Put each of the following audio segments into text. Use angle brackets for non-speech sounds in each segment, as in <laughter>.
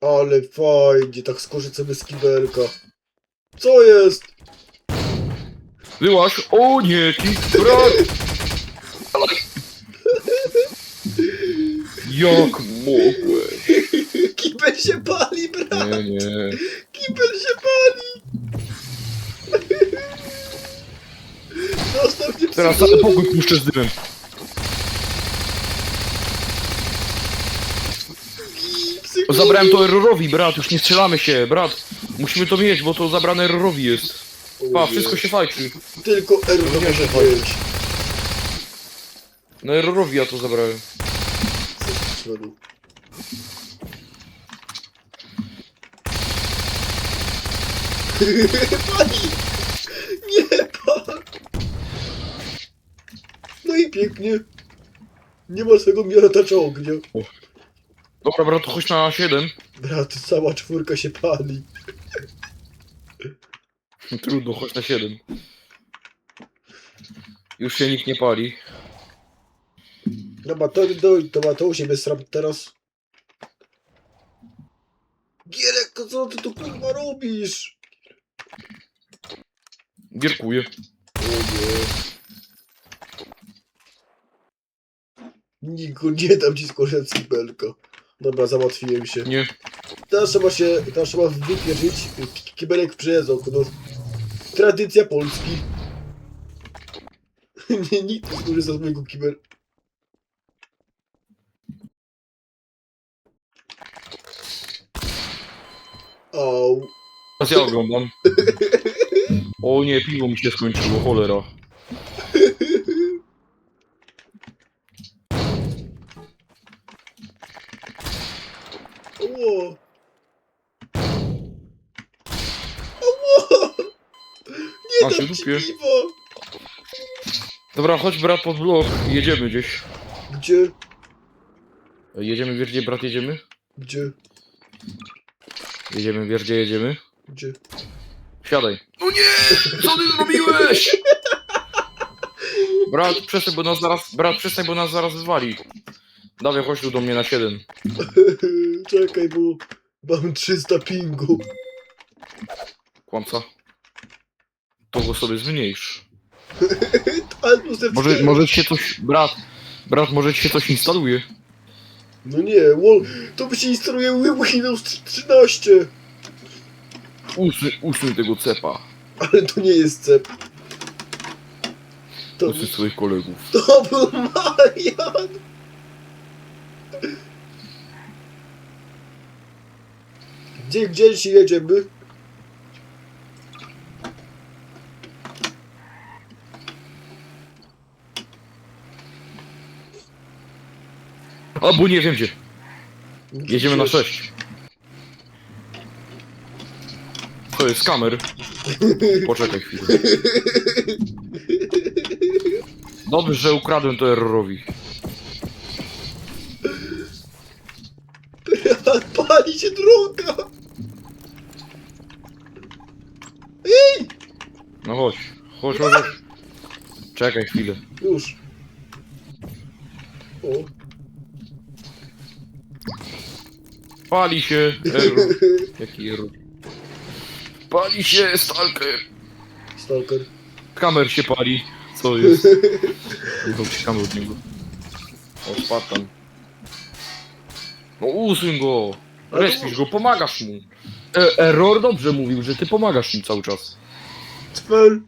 Ale fajnie, tak skorzystać sobie z kibelka. Co jest? Wyłaś! O nie, ki... Brat! Jak mogłeś? Kibel się pali, brat! Nie, nie. Kibel się pali! Zostaw mnie Teraz cały pokój puszczę z dymem. Zabrałem to errorowi, brat, już nie strzelamy się, brat. Musimy to mieć, bo to zabrane errorowi jest. Pa, wszystko się fajczy. Tylko to może wziąć. No errorowi ja to zabrałem. Pani! Nie pan! No i pięknie. Nie ma swego miotacza ognia. Dobra, brat, to chodź na 7. Brat, cała czwórka się pali. Trudno, chodź na 7. Już się nikt nie pali. Dobra, to, to, to, to, to u siebie sram teraz. Gierek, co ty tu kurwa robisz? Gierkuję. O nie. Niku, nie dam ci skorzystać z kibelka. Dobra, załatwiłem się. Nie. Teraz trzeba się, teraz trzeba wypierzyć ki- kibelek przez okno. Tradycja Polski. <laughs> nie, nikt nie skorzysta z mojego kibel. Au. Teraz ja oglądam. <laughs> O nie, piwo mi się skończyło, cholera. Piwo. Dobra, chodź brat pod blok, jedziemy gdzieś. Gdzie? Jedziemy, wiesz gdzie brat jedziemy? Gdzie? Jedziemy, wiesz gdzie jedziemy? Gdzie? Siadaj. No nie! Co ty zrobiłeś? <laughs> Brat, przestań, bo nas zaraz, brat, przestań, bo nas zaraz zwali. Dawaj, chodź tu do mnie na 7. <laughs> Czekaj, bo mam 300 pingu. Kłamca. To go sobie zmniejsz. <laughs> Może, może ci się coś, brat, brat, może ci się coś instaluje. No nie, wall, to by się instaluje Windows 13. Usuń, usuń tego cepa. Ale to nie jest cep. To, Usuń swoich kolegów. to był Marian. Gdzie, gdzie dzisiaj jedziemy? Albo nie wiem gdzie. Jedziemy na 6. To jest kamer. Poczekaj chwilę. Dobrze, że ukradłem to errorowi. Pali się droga. No chodź. Chodź, chodź, chodź. Czekaj chwilę. Już. O. Pali się <laughs> error. Jaki error? Pali się stalker. Stalker. Kamer się pali. Co jest? Jechał ci kamer od niego. O, Spartan. No usuń go. Respisz go, pomagasz mu. E error dobrze mówił, że ty pomagasz mu cały czas. Cfel.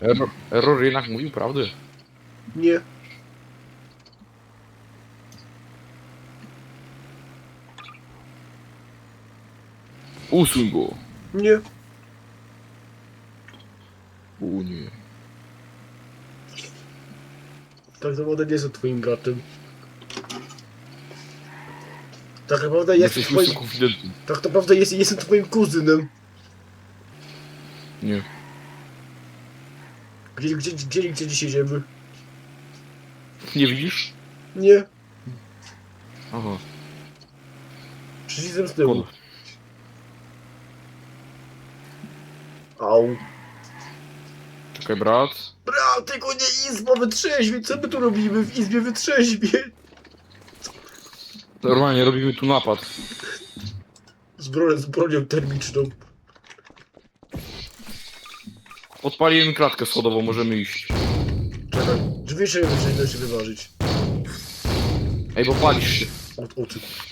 Error, error jednak mówił prawdę. Nie. Usuń go. Nie. O nie. Tak naprawdę nie jestem twoim bratem. Tak naprawdę jestem Jesteś twoim... konfidentem. Tak naprawdę jest, jestem twoim kuzynem. Nie. Gdzie, gdzie, gdzie, gdzie dzisiaj jedziemy? Nie widzisz? Nie. Aha. Przyszedłem z tyłu. Au. Czekaj, brat. Brat, tylko nie izba wytrzeźwie. Co my tu robimy w izbie wytrzeźwie? Normalnie robimy tu napad. Z, bro z bronią termiczną. Podpaliłem klatkę schodową, możemy iść. Czekaj, drzwi się da się wyważyć. Ej, bo palisz się. Od oczy. Bracie!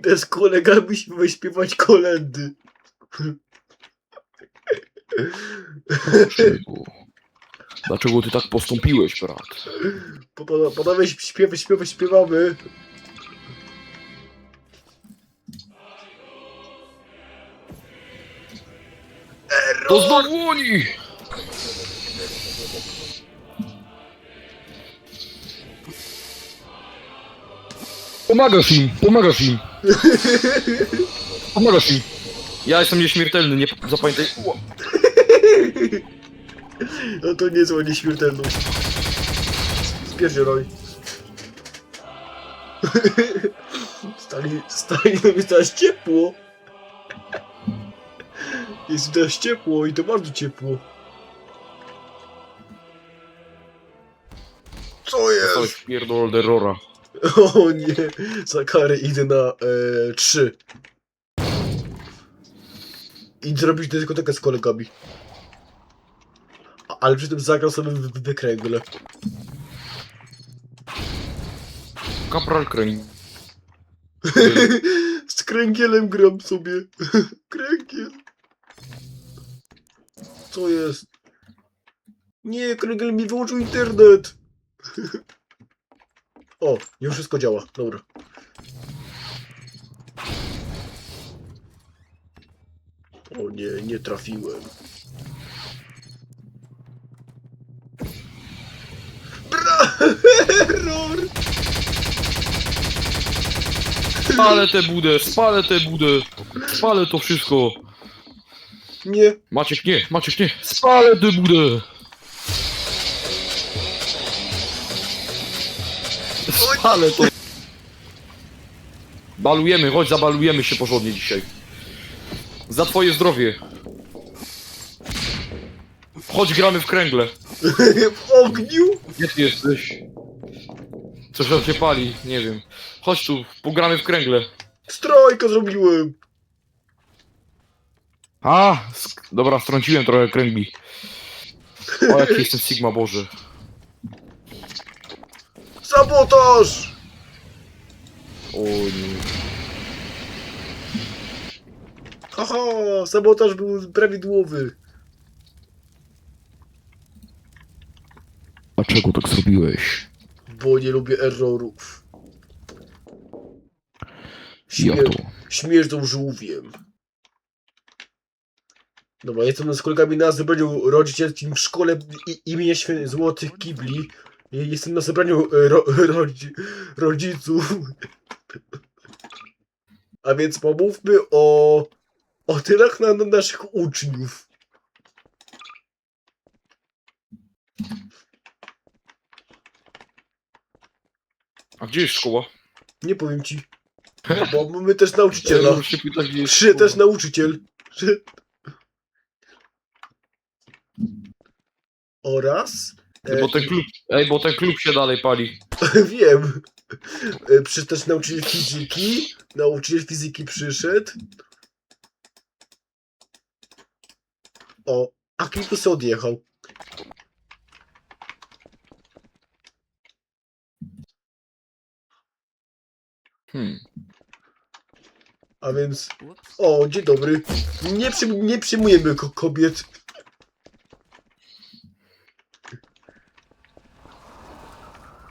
Idę z kolegami wyśpiewać kolendy. Dlaczego? Dlaczego ty tak postąpiłeś, brat? Popada- Panowie śpiewy, śpiewy, śpiewamy. To znowu oni! Pomagasz im, pomagasz im. Pomagasz im. Ja jestem nieśmiertelny, nie zapamiętaj. Ło. No to niezła nieśmiertelność. Spierdzielaj. Stali, stali, no jest teraz ciepło. Jest teraz ciepło i to bardzo ciepło. Co jest? pierdol derrora. <laughs> O nie, za karę idę na e, trzy. I zrobić dyskotekę z kolegami. A- Ale przy tym zagrał sobie w w wykręgle. Kapral kręg. <laughs> Z kręgielem gram sobie. <laughs> Kręgiel. Co jest? Nie, kręgiel mi wyłączył internet. O, już wszystko działa. Dobra. O nie, nie trafiłem. Bra! Error! Spalę tę budę, spalę tę budę. Spalę to wszystko. Nie, Maciek nie, Maciek nie. Spalę tę budę. Spalę to. Balujemy, chodź zabalujemy się porządnie dzisiaj. Za twoje zdrowie. Chodź gramy w kręgle. <laughs> w ogniu? Gdzie ty jesteś? Coś tam się pali, nie wiem. Chodź tu, pogramy w kręgle. Strajka zrobiłem. A, sk- dobra, strąciłem trochę kręgli. O, jaki jestem Sigma Boże. Sabotaż! O nie. Haha, sabotaż był prawidłowy. Dlaczego tak zrobiłeś? Bo nie lubię errorów. Śmier śmierdzą żółwiem. Dobra, jestem z kolegami na zebraniu rodzicielskim w szkole i, imienia Świę Złotych Kibli. Jestem na zebraniu e, ro, rodzi, rodziców. A więc pomówmy o, o tylach na, na naszych uczniów. A gdzie jest szkoła? Nie powiem ci. Bo mamy też nauczyciela. Ja się pytać, gdzie jest Przyszedł też nauczyciel. Przyszedł. Oraz. Bo ten klub, ej, bo ten klub się dalej pali. <laughs> Wiem. E, Przyszedł też nauczyciel fizyki. Nauczyciel fizyki przyszedł. O, a Klitus odjechał. Hmm. A więc. O, dzień dobry. Nie, przy, nie przyjmujemy ko kobiet.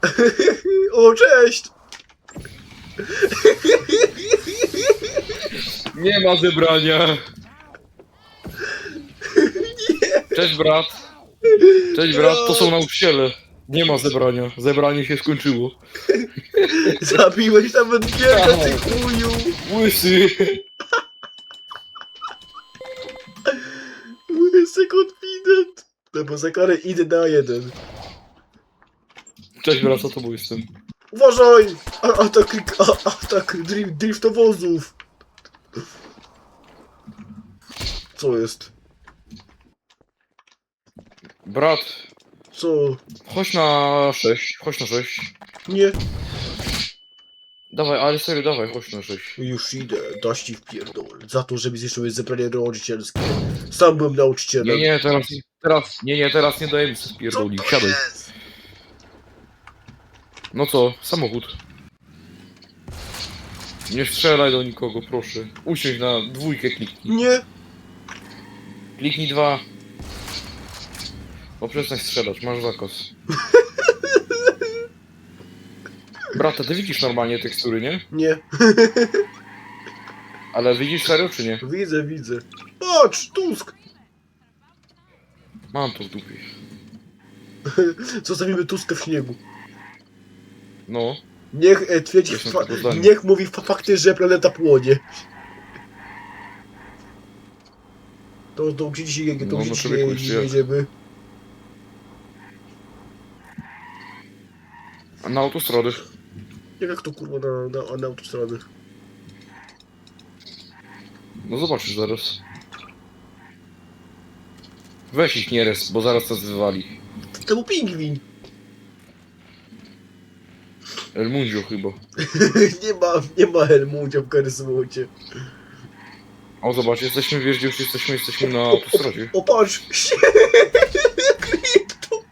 <laughs> O, cześć! Nie ma zebrania. Cześć brat. Cześć brat, to są nauczyciele. Nie ma zebrania. Zebranie się skończyło. Zabiłeś nawet gierka, ty chuju! Łysy. Łysy confident! No bo za karę idę na jeden. Cześć brat, co to był jestem? Uważaj! A, atak, a, atak drift, driftowozów! Co jest? Brat, Co? chodź na 6, chodź na 6. Nie. Dawaj, ale serio, dawaj, chodź na 6. Już idę, daś ci w pierdol. Za to, żeby zniszczyły zebranie rodzicielskie. Sam byłem nauczycielem. Nie, nie, teraz, teraz, nie, nie, teraz nie dajemy się Co spierdolić, to siadaj. jest? No co, samochód. Nie strzelaj do nikogo, proszę. Usiądź na dwójkę kliknij. Nie. Kliknij dwa. Bo przestań strzelać, masz zakaz. Brata, ty widzisz normalnie tekstury, nie? Nie. <laughs> Ale widzisz serio czy nie? Widzę, widzę. Patrz, Tusk. Mam to w dupie. <laughs> Zostawimy Tuska w śniegu. No, Niech e, twierdzi, Jestem fa- tego zdania. niech mówi fa- fakty, że planeta płonie. To, to gdzie dzisiaj, to No, gdzie no, dzisiaj człowieku, jeszcze jak. jedziemy? a na autostrady. Jak to kurwa na, na, na autostradę? No zobaczysz zaraz. Weź ich nie res, bo zaraz nas wywali. To był pingwin. El Mundio chyba. <laughs> nie ma, nie ma Helmucia w karysmocie. O zobacz, jesteśmy, wiesz gdzie już jesteśmy, jesteśmy na autostradzie. O patrz! <laughs> Krypto!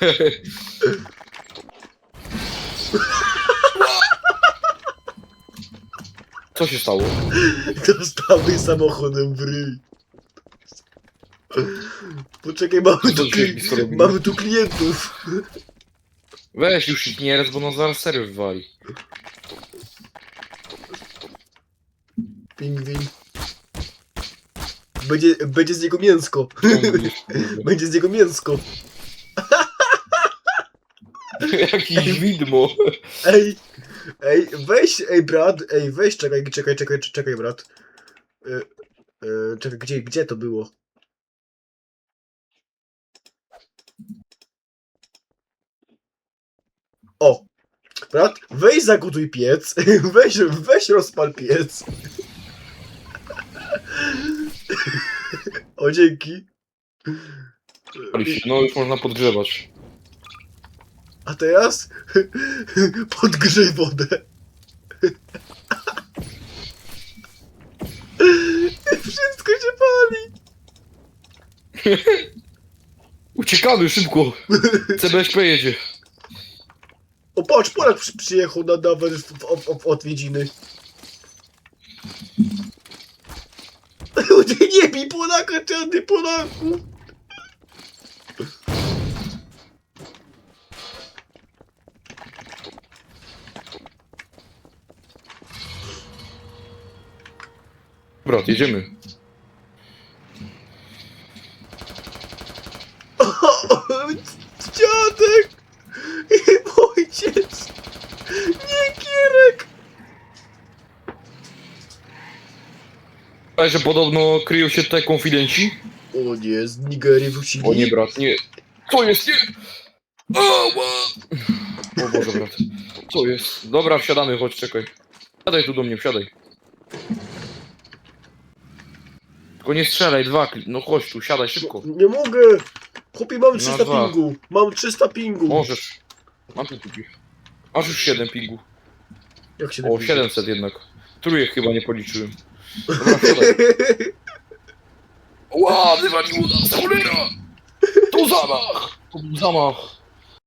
<laughs> Co się stało? Dostawy samochodem w ryj. Poczekaj, mamy tu, kli- się mamy tu klientów. Weź już ich nie res, bo nas zaraz serio wywali. Pingwin. Będzie, będzie z niego mięsko. <laughs> Będzie z niego mięsko. <laughs> Jakieś widmo. Ej, ej, weź, ej brat, ej, weź, czekaj, czekaj, czekaj, czekaj, brat. E, e, czekaj, gdzie, gdzie to było? O! Brat, weź zagotuj piec, <laughs> weź, weź rozpal piec. <laughs> O, dzięki. No już można podgrzewać. A teraz <laughs> podgrzej wodę. Wszystko się pali. Uciekamy szybko! CBSP jedzie. Patrz, Polak przy, przyjechał na nawet w, w, w, w odwiedziny. <laughs> Ty nie bij Polaka, czarny Polaku. Brat, jedziemy. Dziadek! I ojciec! Nie Kierek! Ale że podobno kryją się tutaj konfidenci? O nie, z Nigerii wrócili. O nie, brat, nie. Co jest, nie? Ała! O Boże, brat. Co jest? Dobra, wsiadamy, chodź, czekaj. Wsiadaj tu do mnie, wsiadaj. Tylko nie strzelaj, dwa, kli- no chodź tu, siadaj szybko. Nie mogę! Chłopie, mam 300 dwa. pingu. Mam 300 pingu. Możesz. Mam tu tupi. Masz już 7 pingu. Jak się O, napisze? 700 jednak. Trójek chyba nie policzyłem. Dobra, wsiadaj. Ła, wywaliło nas, cholera! To zamach! To był zamach.